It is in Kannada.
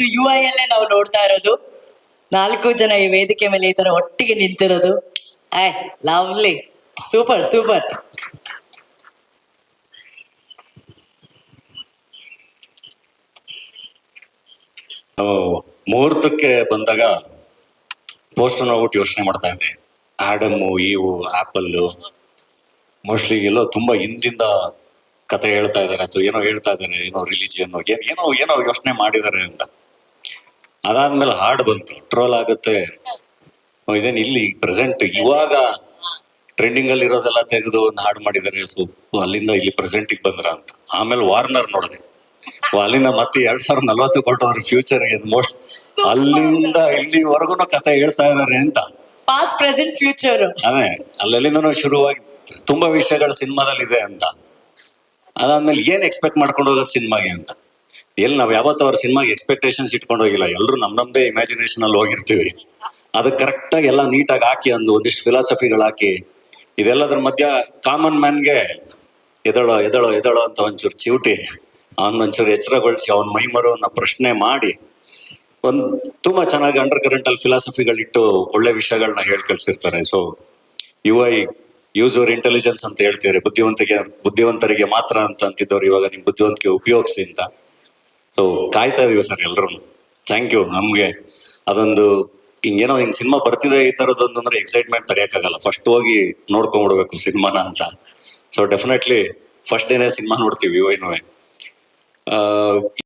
ಇವತ್ತು ಯು ಐ ಅಲ್ಲೇ ನಾವು ನೋಡ್ತಾ ಇರೋದು. ನಾಲ್ಕು ಜನ ಈ ವೇದಿಕೆ ಮೇಲೆ ಈ ತರ ಒಟ್ಟಿಗೆ ನಿಂತಿರೋದು. ಆಯ್ ಲವ್ಲಿ. Super super. ನಾವು ಮುಹೂರ್ತಕ್ಕೆ ಬಂದಾಗ ಪೋಸ್ಟರ್ ನೋಡ್ಬಿಟ್ಟು ಯೋಚನೆ ಮಾಡ್ತಾ ಇದ್ದೆ. ಆಡಮ್ಮು ಇವು ಆಪಲ್ ಮೋಸ್ಟ್ಲಿ ಎಲ್ಲೋ ತುಂಬಾ ಹಿಂದಿಂದ ಕತೆ ಹೇಳ್ತಾ ಇದ್ದಾರೆ ಅಥವಾ ಏನೋ ಹೇಳ್ತಾ ಇದಾರೆ ಏನೋ ರಿಲಿಜಿಯನ್ ಏನೋ ಏನೋ ಯೋಚನೆ ಮಾಡಿದ್ದಾರೆ ಅಂತ. ಅದಾದ್ಮೇಲೆ ಹಾಡು ಬಂತು ಟ್ರೋಲ್ ಆಗುತ್ತೆ. ಇದೇನು ಇಲ್ಲಿ ಪ್ರೆಸೆಂಟ್ ಇವಾಗ ಟ್ರೆಂಡಿಂಗ್ ಅಲ್ಲಿ ಇರೋದೆಲ್ಲ ತೆಗೆದು ಒಂದು ಹಾಡು ಮಾಡಿದ್ದಾರೆ. ಸೊ ಅಲ್ಲಿಂದ ಇಲ್ಲಿ ಪ್ರೆಸೆಂಟಿಗೆ ಬಂದ್ರ ಅಂತ. ಆಮೇಲೆ ವಾರ್ನರ್ ನೋಡಿದೆ. ಅಲ್ಲಿಂದ ಮತ್ತೆ ಎರಡ್ ಸಾವಿರದ ನಲ್ವತ್ತು ಕೊಟ್ಟವ್ರ ಫ್ಯೂಚರ್ ಮೋಸ್ಟ್ ಅಲ್ಲಿಂದ ಇಲ್ಲಿವರೆಗೂ ಕತೆ ಹೇಳ್ತಾ ಇದಾರೆ ಅಂತ. ಪಾಸ್ಟ್ ಪ್ರೆಸೆಂಟ್ ಫ್ಯೂಚರ್ ಅದೇ ಅಲ್ಲೆಲ್ಲಿಂದನೂ ಶುರುವಾಗಿ ತುಂಬಾ ವಿಷಯಗಳು ಸಿನಿಮಾದಲ್ಲಿ ಇದೆ ಅಂತ. ಅದಾದ್ಮೇಲೆ ಏನ್ ಎಕ್ಸ್ಪೆಕ್ಟ್ ಮಾಡ್ಕೊಂಡು ಹೋಗೋದು ಸಿನಿಮಾಗೆ ಅಂತ. ಎಲ್ಲಿ ನಾವು ಯಾವತ್ತೂ ಅವ್ರ ಸಿನಿಮಾಗೆ ಎಕ್ಸ್ಪೆಕ್ಟೇಷನ್ಸ್ ಇಟ್ಕೊಂಡು ಹೋಗಿಲ್ಲ. ಎಲ್ಲರೂ ನಮ್ ನಮ್ದೇ ಇಮ್ಯಾಜಿನೇಷನ್ ಅಲ್ಲಿ ಹೋಗಿರ್ತೀವಿ. ಅದಕ್ಕೆ ಕರೆಕ್ಟ್ ಆಗಿ ಎಲ್ಲ ನೀಟಾಗಿ ಹಾಕಿ ಒಂದು ಒಂದಿಷ್ಟು ಫಿಲಾಸಫಿಗಳು ಹಾಕಿ, ಇದೆಲ್ಲದ್ರ ಮಧ್ಯ ಕಾಮನ್ ಮ್ಯಾನ್ಗೆ ಎದಳೋ ಎದಳೋ ಎದಳೋ ಅಂತ ಒಂಚೂರು ಚಿವುಟಿ ಅವನ್ ಒಂಚೂರು ಎಚ್ಚರಗೊಳಿಸಿ ಅವನ ಮೈಮರವನ್ನ ಪ್ರಶ್ನೆ ಮಾಡಿ, ಒಂದ್ ತುಂಬಾ ಚೆನ್ನಾಗಿ ಅಂಡರ್ ಕರೆಂಟ್ ಅಲ್ಲಿ ಫಿಲಾಸಫಿಗಳಿಟ್ಟು ಒಳ್ಳೆ ವಿಷಯಗಳನ್ನ ಹೇಳಿ ಕಳ್ಸಿರ್ತಾರೆ. So you I use your intelligence ಅಂತ ಹೇಳ್ತೀರಿ. ಬುದ್ಧಿವಂತಿಗೆ, ಬುದ್ಧಿವಂತರಿಗೆ ಮಾತ್ರ ಅಂತ ಅಂತಿದ್ದವ್ರು ಇವಾಗ ನಿಮ್ ಬುದ್ಧಿವಂತಿಕೆ ಉಪಯೋಗಿಸಿ ಅಂತ. ಸೊ ಕಾಯ್ತಾ ಇದೀವಿ ಸರ್ ಎಲ್ರು ಥ್ಯಾಂಕ್ ಯು ನಮ್ಗೆ ಅದೊಂದು ಹಿಂಗೇನೋ ಹಿಂಗ್ ಸಿನಿಮಾ ಬರ್ತಿದೆ ಈ ತರದೊಂದು ಅಂದ್ರೆ ಎಕ್ಸೈಟ್ಮೆಂಟ್ ತಡೆಯಕ್ಕಾಗಲ್ಲ. ಫಸ್ಟ್ ಹೋಗಿ ನೋಡ್ಕೊಂಡ್ಬಿಡ್ಬೇಕು ಸಿನಿಮಾನ ಅಂತ. ಸೊ ಡೆಫಿನೆಟ್ಲಿ ಫಸ್ಟ್ ಡೇನೆ ಸಿನಿಮಾ ನೋಡ್ತೀವಿ ಐನುವೆ